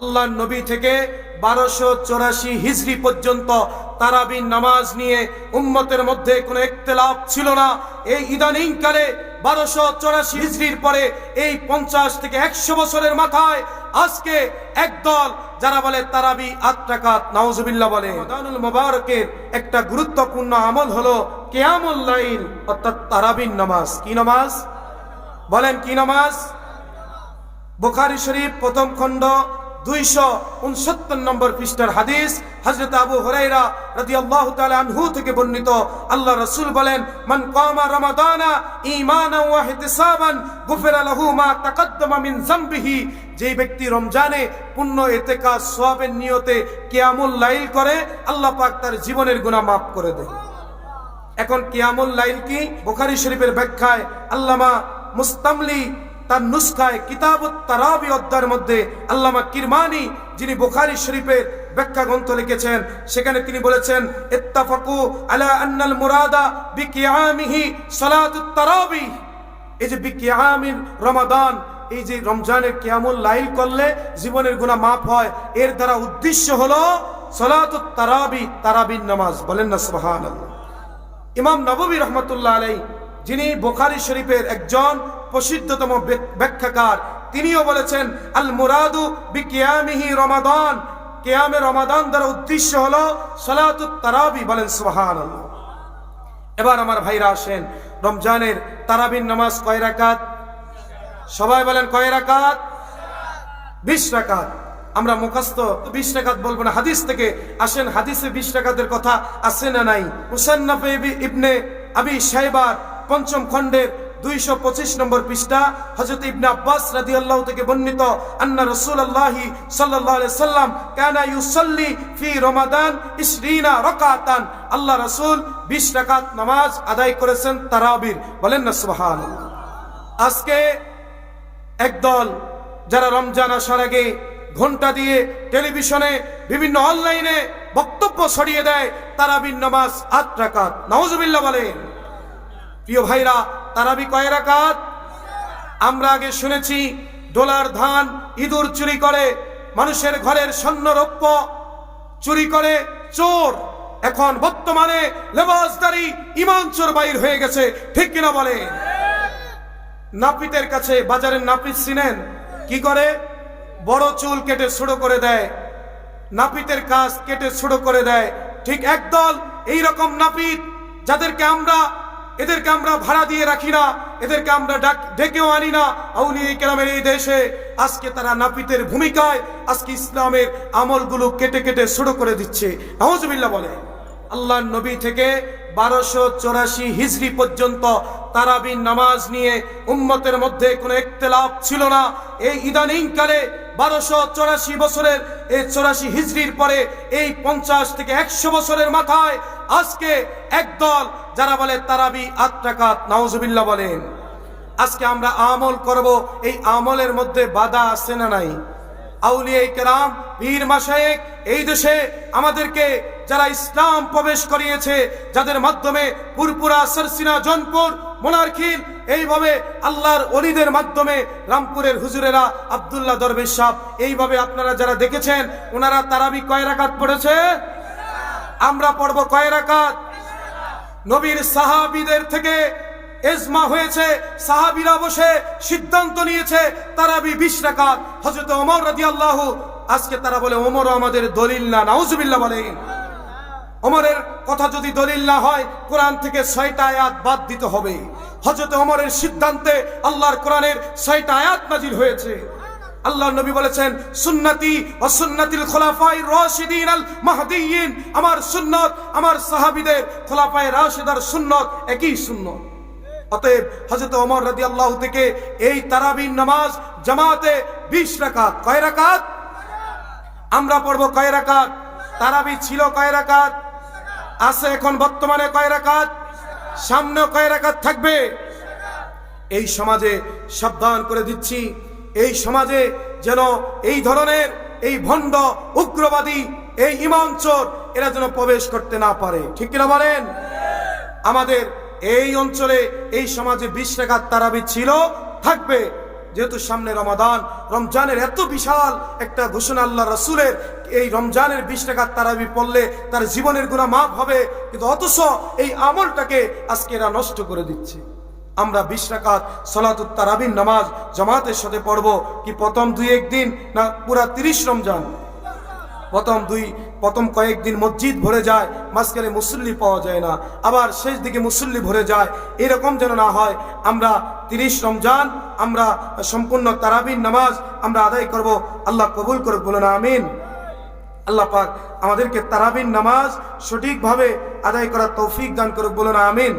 আল্লাহ নবী থেকে বারোশো চৌরাশি হিজড়ি পর্যন্ত তারাবিন নামাজ নিয়ে উম্মতের মধ্যে কোনো একতলাপ ছিল না। এই ইদানিং কালে বারোশো চৌরাশি হিজড়ির পরে এই পঞ্চাশ থেকে একশো বছরের মাথায় আজকে একদল, যারা বলে তারাবি আট টাকাত বলে। দানুল মোবারকের একটা গুরুত্বপূর্ণ আমল হলো কেয়ামুল লাইল, অর্থাৎ তারাবিন নামাজ। কি নামাজ? বলেন কি নামাজ? বুখারি শরীফ প্রথম খণ্ড দুইশো উনসত্তর নম্বর পৃষ্ঠার হাদিস হজরত আবু হরাইরা রাদি আল্লাহ আনহু থেকে বর্ণিত। আল্লাহ রসুল বলেন, মান কামা রমাদানা ঈমানান ওয়া ইহতিসাবান, গুফিরা লাহু মা তাকাদ্দামা মিন যামবিহি। যে ব্যক্তি রমজানে পূর্ণ এতেকাজ, সওয়াবের নিয়তে কিয়ামুল লাইল করে, আল্লাহ পাক তার জীবনের গুনাহ মাফ করে দেয় এখন কিয়ামুল লাইল কি? বুখারী শরীফের ব্যাখ্যায় আল্লামা মুস্তামলি তার নুসখায় কিতাব তারাবি অধ্যায়ের মধ্যে আল্লামা কিরমানি, যিনি বোখারি শরীফের ব্যাখ্যা গ্রন্থ লিখেছেন, সেখানে তিনি বলেছেন, ইত্তাফাকু আলা আন্নাল মুরাদা বিকিয়ামিহি সালাতুত তারাবি। এই যে বিকিয়ামিন রমাদান, এই যে রমজানের কিয়ামুল লাইল করলে জীবনের গুনাহ মাফ হয়, এর দ্বারা উদ্দেশ্য হলো সালাতুত তারাবি, তারাবির নামাজ। বলেন না সুবহানাল্লাহ। ইমাম নববী রহমতুল্লাহ আলাই যিনি বোখারি শরীফের একজন প্রসিদ্ধতম ব্যাখ্যাকার। তিনিও বলেছেন আল মুরাদু বি কিয়ামিহি রমাদান। কেয়ামে রমাদান দ্বারা উদ্দেশ্য হলো সালাতুত তারাবি বলেন, সুবহানাল্লাহ। এবার আমার ভাইরা আসেন, রমজানের তারাবির নামাজ কয় রাকাত? সবাই বলেন, কয় রাকাত? বিশ রাকাত। আমরা মুখস্থ বিশ রাকাত বলব না, হাদিস থেকে আসেন, হাদিসে বিশ রাকাতের কথা আছে না নাই? মুসান্নাফে ইবি- ইবনে আবি সাইবার পঞ্চম খণ্ডের দুইশো পঁচিশ নম্বর পৃষ্ঠা রাদি আল্লাহ থেকে বর্ণিত রসুল সাল্লাম ইউসল্লি ফি রমাদান আল্লাহ রসুল বিশ নামাজ আদায় করেছেন বলেন না আজকে একদল যারা রমজান আসার আগে ঘণ্টা দিয়ে টেলিভিশনে, বিভিন্ন অনলাইনে বক্তব্য ছড়িয়ে দেয়, তারাবির নামাজ আট রাকাত। নওয়াজবিল্লা বলেন। প্রিয় ভাইরা তারাবি কয় রাকাত? আমরা আগে শুনেছি, ডোলার ধান ইঁদুর চুরি করে, মানুষের ঘরের স্বর্ণ রৌপ্য চুরি করে, চোর। এখন বর্তমানে লেবাসদারি ইমান চোর বাইর হয়ে গেছে, ঠিক কিনা বলে? নাপিতের কাছে বাজারের নাপিত চিনেন, কি করে? বড় চুল কেটে ছোট করে দেয়, নাপিতের কাজ কেটে ছোট করে দেয়, ঠিক একদল এই রকম নাপিত যাদেরকে আমরা এদেরকে আমরা ভাড়া দিয়ে রাখি না, এদেরকে আমরা ডাক, ডেকেও আনি না। আউলিয়া কেরামের এই দেশে আজকে তারা নাপিতের ভূমিকায়, আজকে ইসলামের আমলগুলো কেটে কেটে ছোট করে দিচ্ছে। নওয়াজবিল্লাহ বলে আল্লাহ নবী থেকে বারোশো চৌরাশি হিজড়ি পর্যন্ত তারাবিন নামাজ নিয়ে উম্মতের মধ্যে কোনো একতলাপ ছিল না। এই ইদানিং কালে বারোশো চৌরাশি বছরের, এই চৌরাশি হিজড়ির পরে এই পঞ্চাশ থেকে একশো বছরের মাথায় আজকে একদল, যারা বলে তারাবি আত্মাকাত টাকাত নাউজুবিল্লাহ বলেন। আজকে আমরা আমল করব, এই আমলের মধ্যে বাধা আছে না নাই? আউলিয়া কেরাম পীর মাসায়েক এই দেশে আমাদেরকে যারা ইসলাম প্রবেশ করিয়েছে, যাদের মাধ্যমে পুরপুরা সরসিনা, জনপুর, মোনারখিল, এইভাবে আল্লাহর অলিদের মাধ্যমে রামপুরের হুজুরেরা আব্দুল্লাহ দরবেশ সাহ, এইভাবে আপনারা যারা দেখেছেন, ওনারা তারাবি কয় রাকাত পড়েছে? আমরা পড়ব কয় রাকাত? নবীর সাহাবিদের থেকে এজমা হয়েছে, সাহাবিরা বসে সিদ্ধান্ত নিয়েছে, তারাবি বিশ রাকাত। হজরত ওমর রাদিয়াল্লাহু, আজকে তারা বলে ওমরও আমাদের দলিল না, নাউজুবিল্লাহ বলেন ওমরের কথা যদি দলিল না হয়, কোরআন থেকে ছয়টা আয়াত বাদ দিতে হবে। হজরত ওমরের সিদ্ধান্তে আল্লাহর কোরআনের ছয়টা আয়াত নাজিল হয়েছে। আল্লাহ নবী বলেছেন, সুন্নতি ও সুন্নাতিল খোলাফাই রাশিদিন আল মাহদিয়িন আমার সুন্নত, আমার সাহাবিদের খোলাফাই রাশিদার সুন্নত একই সুন্নত। অতএব হযরত ওমর রাদিয়াল্লাহু থেকে এই তারাবির নামাজ জামাতে 20 রাকাত। কয় রাকাত? আমরা পড়ব কয় রাকাত? তারাবি ছিল কয় রাকাত? আছে এখন বর্তমানে কয় রাকাত? সামনে কয় রাকাত থাকবে? এই সমাজে সাবধান করে দিচ্ছি। এই সমাজে যেন এই ধরনের এই ভণ্ড, উগ্রবাদী, এই ইমাম চোর এরা যেন প্রবেশ করতে না পারে। ঠিক কিনা বলেন? আমাদের এই অঞ্চলে, এই সমাজে বিশ টাকার তারাবি ছিল, থাকবে। যেহেতু সামনে রমাদান, রমজানের এত বিশাল একটা ঘোষণা আল্লাহ রসুলের, এই রমজানের বিশ টাকার তারাবি পড়লে তার জীবনের গুণা মাফ হবে। কিন্তু অথচ এই আমলটাকে আজকে এরা নষ্ট করে দিচ্ছে। আমরা বিশ রাকাত সলাতুত নামাজ জামাতের সাথে পড়ব কি প্রথম দুই একদিন না পুরা তিরিশ রমজান? প্রথম দুই, প্রথম কয়েকদিন মসজিদ ভরে যায়, মাঝখানে মুসল্লি পাওয়া যায় না। আবার শেষ দিকে মুসল্লি ভরে যায়। এরকম যেন না হয়, আমরা তিরিশ রমজান, আমরা সম্পূর্ণ তারাবিন নামাজ আমরা আদায় করব। আল্লাহ কবুল করে বলুন আমিন। আল্লাহ পাক আমাদেরকে তারাবিন নামাজ সঠিকভাবে আদায় করার তৌফিক দান করে বলুন আমিন।